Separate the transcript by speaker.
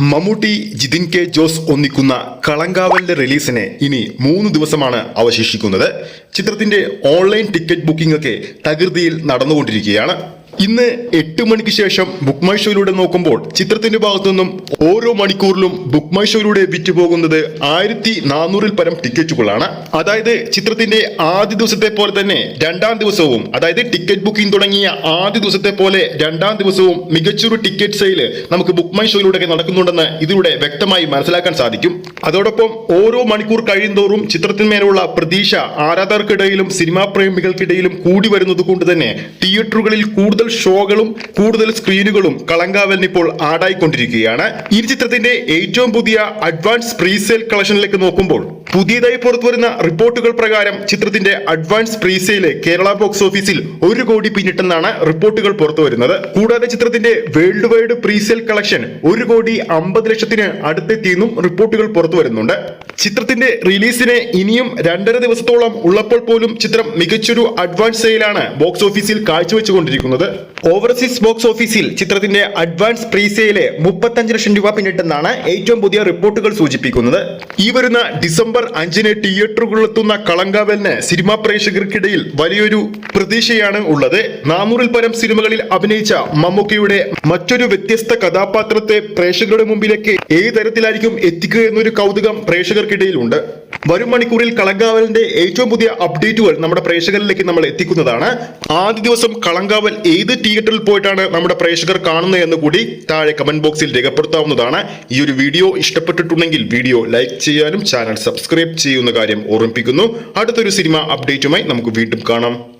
Speaker 1: Mammootty Jithin K Jose ഒന്നിക്കുന്ന കളങ്കാവലിന്റെ റിലീസിന് ഇനി മൂന്ന് ദിവസമാണ് അവശേഷിക്കുന്നത്. ചിത്രത്തിന്റെ ഓൺലൈൻ ടിക്കറ്റ് ബുക്കിംഗ് ഒക്കെ തകൃതിയിൽ നടന്നുകൊണ്ടിരിക്കുകയാണ്. ഇന്ന് എട്ട് മണിക്ക് ശേഷം ബുക്ക് മൈ ഷോയിലൂടെ നോക്കുമ്പോൾ ചിത്രത്തിന്റെ ഭാഗത്തു നിന്നും ഓരോ മണിക്കൂറിലും ബുക്ക് മൈ ഷോയിലൂടെ വിറ്റ് പോകുന്നത് ആയിരത്തി നാനൂറിൽ പരം ടിക്കറ്റുകളാണ്. അതായത് ചിത്രത്തിന്റെ ആദ്യ ദിവസത്തെ പോലെ തന്നെ രണ്ടാം ദിവസവും അതായത് ടിക്കറ്റ് ബുക്കിംഗ് തുടങ്ങിയ ആദ്യ ദിവസത്തെ പോലെ രണ്ടാം ദിവസവും മികച്ചൊരു ടിക്കറ്റ് സെയിൽ നമുക്ക് ബുക്ക് മൈ ഷോയിലൂടെ നടക്കുന്നുണ്ടെന്ന് ഇതിലൂടെ വ്യക്തമായി മനസ്സിലാക്കാൻ സാധിക്കും. അതോടൊപ്പം ഓരോ മണിക്കൂർ കഴിയുന്തോറും ചിത്രത്തിന്മേലുള്ള പ്രതീക്ഷ ആരാധകർക്കിടയിലും സിനിമാ പ്രേമികൾക്കിടയിലും കൂടി വരുന്നത് കൊണ്ട് തന്നെ തിയേറ്ററുകളിൽ കൂടുതൽ ഷോകളും കൂടുതൽ സ്ക്രീനുകളും കളങ്കാവലിന് ഇപ്പോൾ ആടായിക്കൊണ്ടിരിക്കുകയാണ്. ഈ ചിത്രത്തിന്റെ ഏറ്റവും പുതിയ അഡ്വാൻസ് പ്രീസെയിൽ കളക്ഷനിലേക്ക് നോക്കുമ്പോൾ പുതിയതായി പുറത്തുവരുന്ന റിപ്പോർട്ടുകൾ പ്രകാരം ചിത്രത്തിന്റെ അഡ്വാൻസ് പ്രീസെയിൽ കേരള ബോക്സ് ഓഫീസിൽ ഒരു കോടി പിന്നിട്ടെന്നാണ് റിപ്പോർട്ടുകൾ പുറത്തുവരുന്നത്. കൂടാതെ ചിത്രത്തിന്റെ വേൾഡ് വൈഡ് പ്രീസെയിൽ കളക്ഷൻ ഒരു കോടി അമ്പത് ലക്ഷത്തിന് അടുത്തെത്തിയെന്നും റിപ്പോർട്ടുകൾ പുറത്തുവരുന്നുണ്ട്. ചിത്രത്തിന്റെ റിലീസിന് ഇനിയും രണ്ടര ദിവസത്തോളം ഉള്ളപ്പോൾ പോലും ചിത്രം മികച്ചൊരു അഡ്വാൻസ് സെയിലാണ് ബോക്സ് ഓഫീസിൽ കാഴ്ചവെച്ചുകൊണ്ടിരിക്കുന്നത്. ഓവർസീസ് ബോക്സ് ഓഫീസിൽ ചിത്രത്തിന്റെ അഡ്വാൻസ് പ്രീ സെയിൽ മുപ്പത്തഞ്ച് ലക്ഷം രൂപ പിന്നിട്ടെന്നാണ് ഏറ്റവും പുതിയ റിപ്പോർട്ടുകൾ സൂചിപ്പിക്കുന്നത്. ഈ വരുന്ന ഡിസംബർ അഞ്ചിന് തിയേറ്ററുകളിലെത്തുന്ന കളങ്കാവലിന് സിനിമാ പ്രേക്ഷകർക്കിടയിൽ വലിയൊരു പ്രതീക്ഷയാണ് ഉള്ളത്. നാനൂറിൽ പരം സിനിമകളിൽ അഭിനയിച്ച മമ്മൂക്കയുടെ മറ്റൊരു വ്യത്യസ്ത കഥാപാത്രത്തെ പ്രേക്ഷകരുടെ മുമ്പിലേക്ക് ഏത് തരത്തിലായിരിക്കും എത്തിക്കുക എന്നൊരു കൗതുകം പ്രേക്ഷകർക്കിടയിലുണ്ട്. വരും മണിക്കൂറിൽ കളങ്കാവലിന്റെ ഏറ്റവും പുതിയ അപ്ഡേറ്റുകൾ നമ്മുടെ പ്രേക്ഷകരിലേക്ക് നമ്മൾ എത്തിക്കുന്നതാണ്. ആദ്യ ദിവസം കളങ്കാവൽ ഏത് തിയേറ്ററിൽ പോയിട്ടാണ് നമ്മുടെ പ്രേക്ഷകർ കാണുന്നത് എന്ന് കൂടി താഴെ കമന്റ് ബോക്സിൽ രേഖപ്പെടുത്താവുന്നതാണ്. ഈ ഒരു വീഡിയോ ഇഷ്ടപ്പെട്ടിട്ടുണ്ടെങ്കിൽ വീഡിയോ ലൈക്ക് ചെയ്യാനും ചാനൽ സബ്സ്ക്രൈബ് ചെയ്യുന്ന കാര്യം ഓർമ്മിപ്പിക്കുന്നു. അടുത്തൊരു സിനിമ അപ്ഡേറ്റുമായി നമുക്ക് വീണ്ടും കാണാം.